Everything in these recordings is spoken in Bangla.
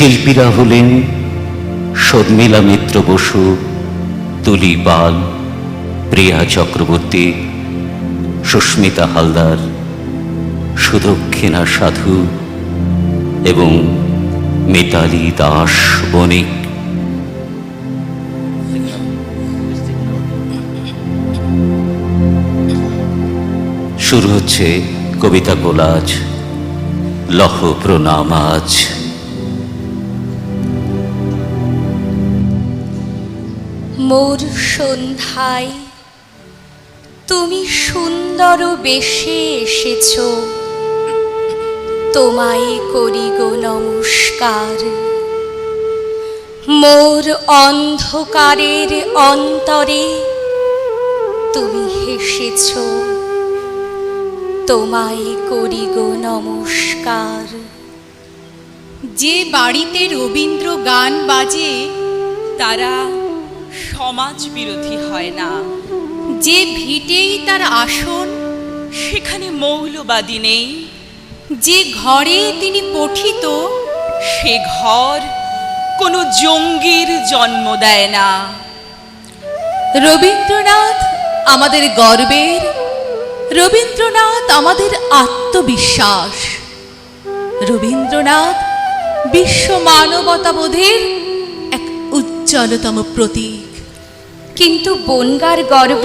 শিল্পীরা হলেন শর্মিলা মিত্র বসু, তুলি পাল, প্রিয়া চক্রবর্তী, সুস্মিতা হালদার, সুদক্ষিণা সাধু এবং মিতালি দাস বণিক। শুরু হচ্ছে কবিতা কোলাজ, লহ প্রণাম আজ। মোর সন্ধ্যায়। তুমি সুন্দর বেশে এসেছ। তোমায় করি গো নমস্কার। মোর অন্ধকারের অন্তরে তুমি হেসেছ। তোমায় করি গো নমস্কার। যে বাড়িতে রবীন্দ্র গান বাজে, তারা সমাজ বিরোধী হয় না। যে ভিটেই তার আসন, সেখানে মৌলবাদী নেই। যে ঘরে তিনি পঠিত, সে ঘর কোনো জঙ্গির জন্ম দেয় না। রবীন্দ্রনাথ আমাদের গর্বের, রবীন্দ্রনাথ আমাদের আত্মবিশ্বাস। রবীন্দ্রনাথ বিশ্ব মানবতাবোধের উজ্জ্বলতম প্রতীক। কিন্তু বনগার গর্ব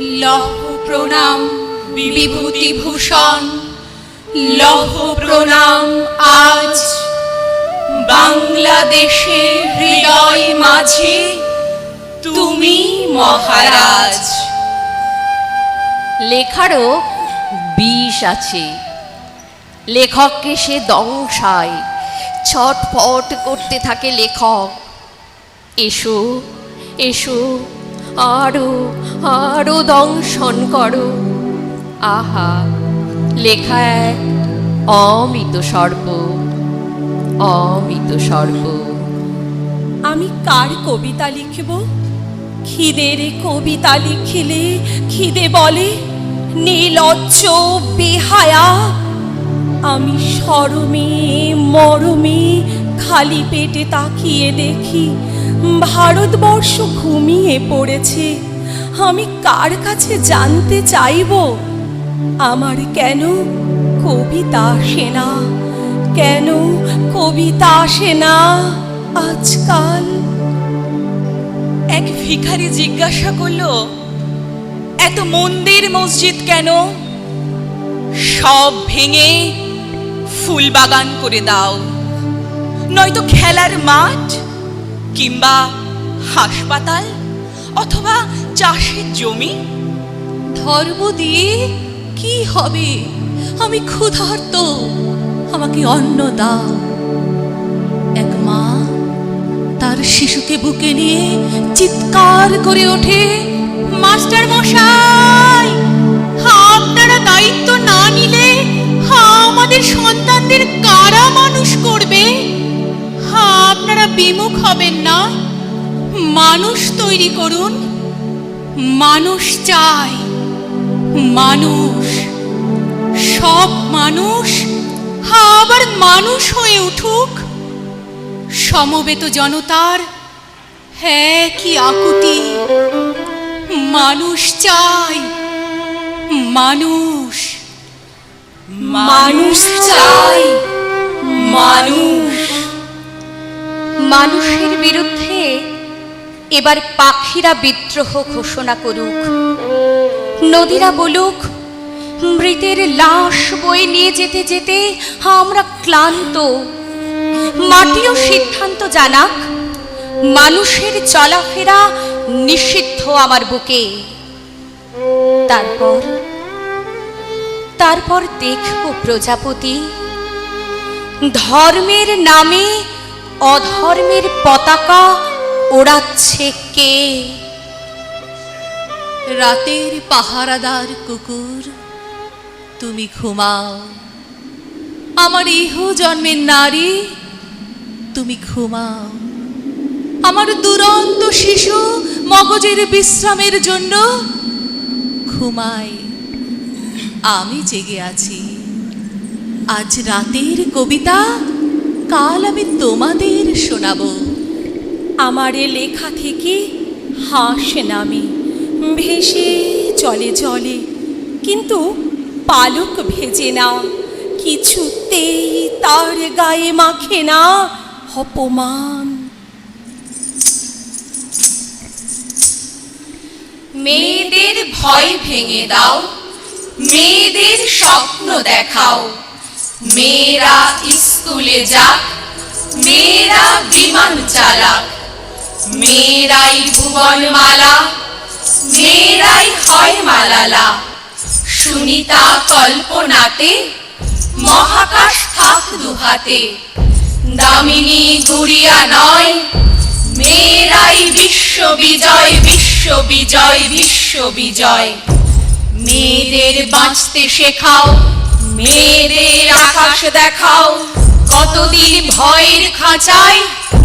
লহ প্রণাম বিভূতিভূষণ। লহ প্রণাম আজ বাংলাদেশের হৃদয় মাঝে তুমি মহারাজ। লেখারও বিষ আছে। লেখককে সে দংশায় ছটফট করতে থাকে লেখক। এসো এসো, আরও আরও দংশন করো। আহা, লেখা এক, অমিত সর্প অমিত সর্প। আমি কার কবিতা লিখব? খিদের কবিতা লিখিলে খিদে বলে, নীলজ্জ বেহায়া। আমি সরমে, মরমে, খালি পেটে তাকিয়ে দেখি ভারতবর্ষ ঘুমিয়ে পড়েছে। আমি কার কাছে জানতে চাইব? আমার কেন কবিতা আসে না? কেন কবিতা আসে না আজকাল? এক ভিখারি জিজ্ঞাসা করল, এত মন্দির মসজিদ কেন? সব ভেঙে ফুল বাগান করে দাও। নয়তো খেলার মাঠ কিংবা হাসপাতাল অথবা চাষের জমি? ধর্ম দিয়ে কি হবে? আমি ক্ষুধার্ত। আমাকে অন্ন দাও। এক মা তার শিশুকে বুকে নিয়ে চিৎকার করে ওঠে, মাস্টার মশাই, আপনারা দায়িত্ব না নিলে আমাদের সন্তানদের কারা মানুষ করবে? আপনারা বিমুখ হবেন না। মানুষ তৈরি করুন। মানুষ চাই মানুষ। সব মানুষ আবার মানুষ হয়ে উঠুক। সমবেত জনতার হ্যাঁ কি আকুতি। মানুষ চাই মানুষ। মানুষ চাই মানুষ। মানুষের বিরুদ্ধে এবার পাখিরা বিদ্রোহ ঘোষণা করুক। নদীরা বলুক, মৃতের লাশ বয়ে নিয়ে যেতে যেতে আমরা ক্লান্ত। মাটিও সিদ্ধান্ত জানাক, মানুষের চলাফেরা নিষিদ্ধ আমার বুকে। তারপর তারপর দেখব প্রজাপতি। ধর্মের নামে অধর্মের পতাকা ওড়াচ্ছে কে? রাতের পাহারাদার কুকুর, তুমি ঘুমাও। আমার ইহ জন্মের নারী, তুমি ঘুমাও। আমার দুরন্ত শিশু মগজের বিশ্রামের জন্য ঘুমাই আমি জেগে আছি। আজ রাতের কবিতা কাল আমি তোমাদের শোনাবো। আমার এ লেখা থেকে হাঁস নামে, ভেসে চলে জলে। কিন্তু পালক ভেজে না, কিছুতেই তার গায়ে মাখে না অপমান। মেয়েদের ভয় ভেঙে দাও, মেয়েদের স্বপ্ন দেখাও। মেয়েরা স্কুলে যাক মেয়েরা বিমান চালাক মেয়েরাই ভুবনমালা মেয়েরাই হয় মালালা সুনিতা কল্পনাতে মহাকাশ থাক দুহাতে দামিনী গুড়িয়া নয় মেয়েরাই বিশ্ব বিজয় বিশ্ব বিজয় বিশ্ব বিজয় মেয়েদের বাঁচতে শেখাও মেয়েদের আকাশ দেখাও। কতদিন ভয়ের খাঁচায়?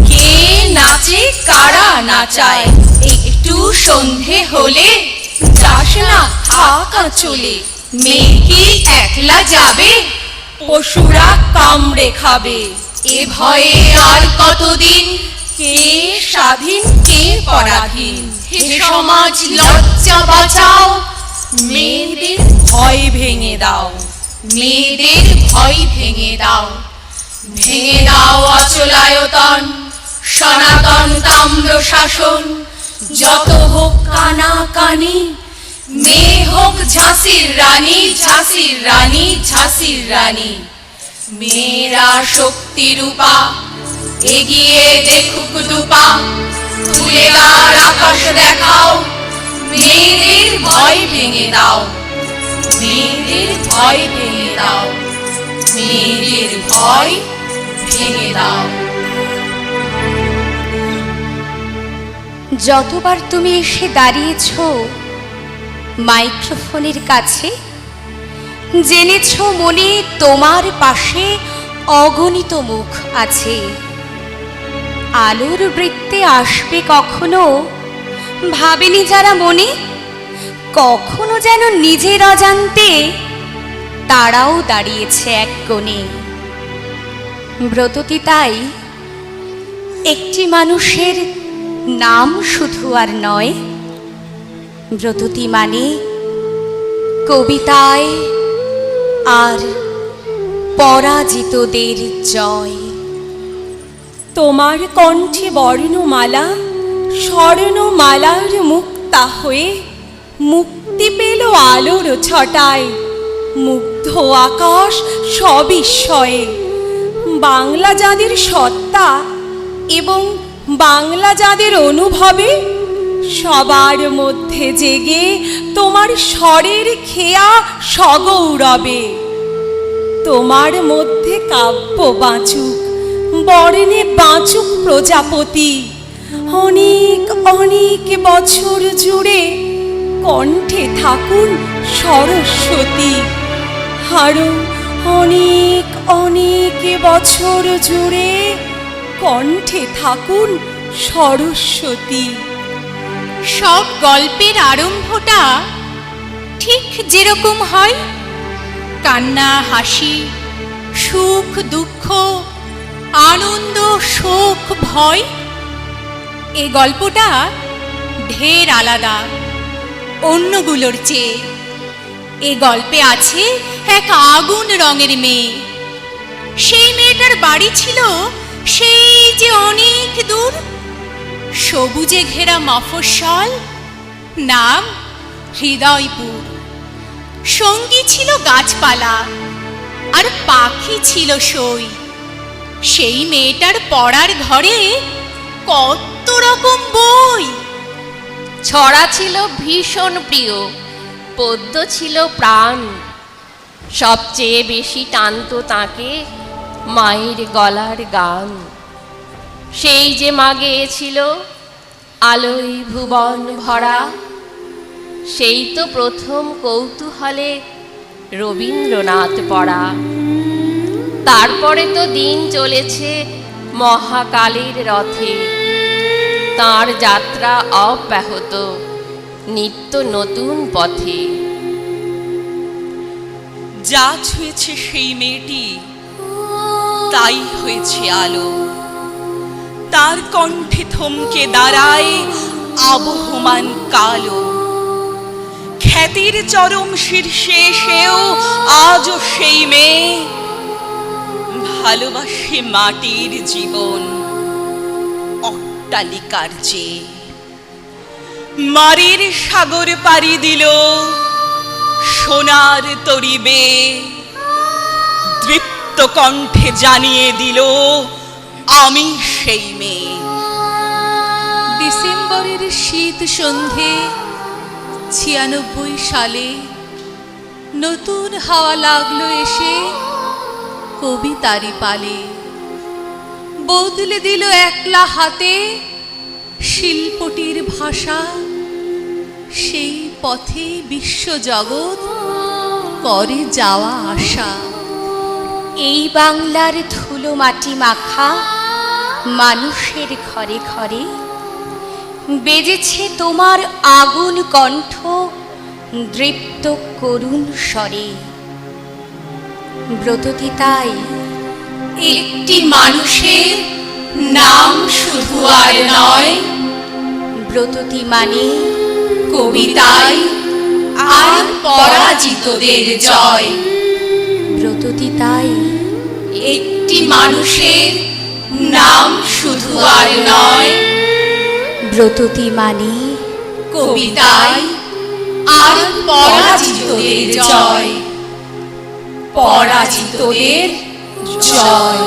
কে নাচে, কারা নাচায়? একটু সন্ধে হলে যাস না থাকা চলে মেয়ে একলা যাবে, পশুরা কামড়ে খাবে। এ ভয়ে আর কতদিন? কে স্বাধীন, কে পরাধীন? হে সমাজ, লজ্জা বাঁচাও। মেয়েদের ভয় ভেঙে দাও। মেয়েদের ভয় ভেঙে দাও। ভেঙে দাও অচলায়তন, সনাতন তাম্র শাসন। যত হোক কানা কানি, মেয়ে হোক ঝাঁসির রানী ঝাঁসির রানী ঝাঁসির রানী। মেয়েরা শক্তি রূপা এগিয়ে দেখুক দুপা। তুলেগার আকাশ দেখাও, মেয়েদের ভয় ভেঙে দাও। মেয়েদের ভয় ভেঙে দাও। মেয়েদের ভয় ভেঙে দাও। যতবার তুমি এসে দাঁড়িয়েছ মাইক্রোফোনের কাছে, জেনেছ মনে তোমার পাশে অগণিত মুখ আছে। আলোর বৃত্তে আসবে কখনো, ভাবেনি যারা মনে কখনো যেন নিজের অজান্তে তারাও দাঁড়িয়েছে এক কোণে। ব্রততী তাই একটি মানুষের নাম শুধু আর নয়, ব্রততী মানে কবিতায় আর পরাজিতদের জয়। তোমার কণ্ঠে বর্ণমালা, স্বর্ণমালার মুক্তা হয়ে মুক্তি পেল আলোর ছটায়, মুগ্ধ আকাশ সবিস্ময়ে বাংলা যাদের সত্তা এবং বাংলা যাদের অনুভবে, সবার মধ্যে জেগে তোমার স্বরের খেয়া সগৌরবে। তোমার মধ্যে কাব্য বাঁচুক, বরণে বাঁচুক প্রজাপতি। অনেক অনেক বছর জুড়ে কণ্ঠে থাকুন সরস্বতী। আরও অনেক অনেক বছর জুড়ে কণ্ঠে থাকুন সরস্বতী। সব গল্পের আরম্ভটা ঠিক যেরকম হয়। কান্না, হাসি, সুখ, দুঃখ, আনন্দ, শোক, ভয়, এ গল্পটা ঢের আলাদা। অন্যগুলোর চেয়ে। এ গল্পে আছে এক আগুন রঙের মেয়ে। সেই মেয়েটার বাড়ি ছিল সেই যে অনেক দূর। সবুজে ঘেরা মফস্বল, নাম হৃদয়পুর। সঙ্গী ছিল গাছপালা, আর পাখি ছিল সই। সেই মেয়েটার পড়ার ঘরে কত রকম বই! ছড়া ছিল ভীষণ প্রিয়, পদ্য ছিল প্রাণ। সবচেয়ে বেশি টানত তাকে মায়ের গলার গান। সেই যে মা গেয়েছিল আলোয় ভুবন ভরা, সেই তো প্রথম কৌতূহলে রবীন্দ্রনাথ পড়া। তারপরে তো দিন চলেছে মহাকালের রথে। তার যাত্রা অব্যাহত। নিত্য নতুন পথে। যা ছুঁয়েছে সেই মেয়েটি, তাই হয়েছে আলো। তার কণ্ঠে থমকে দাঁড়ায় আবহমান কালো। খ্যাতির চরম শীর্ষে এসেও আজও সেই মেয়ে। ভালোবাসে মাটির জীবন। অট্টালিকার চেয়ে মারির সাগর পাড়ি দিল, সোনার তরিবে। দৃপ্ত কণ্ঠে জানিয়ে দিল, আমি সেই মেয়ে। ডিসেম্বরের শীত সন্ধে, ছিয়ানব্বই সালে নতুন হাওয়া লাগল এসে কবিতারি পালে। বদলে দিল একলা হাতে শিল্পটির ভাষা। সেই পথে বিশ্বজগৎ করে যাওয়া আশা। এই বাংলার ধুলো মাটি মাখা মানুষের ঘরে ঘরে বেজেছে তোমার আগুন কণ্ঠ দৃপ্ত করুণ স্বরে। ব্রততি তাই একটি মানুষের নাম শুধু আর নয়। ব্রততি মানে কবিতায় আর পরাজিতদের জয়। ব্রততি তাই একটি মানুষের নাম শুধু আর নয়। ব্রততি মানে কবিতায় আর পরাজিতদের জয়। পরাজিতদের জয়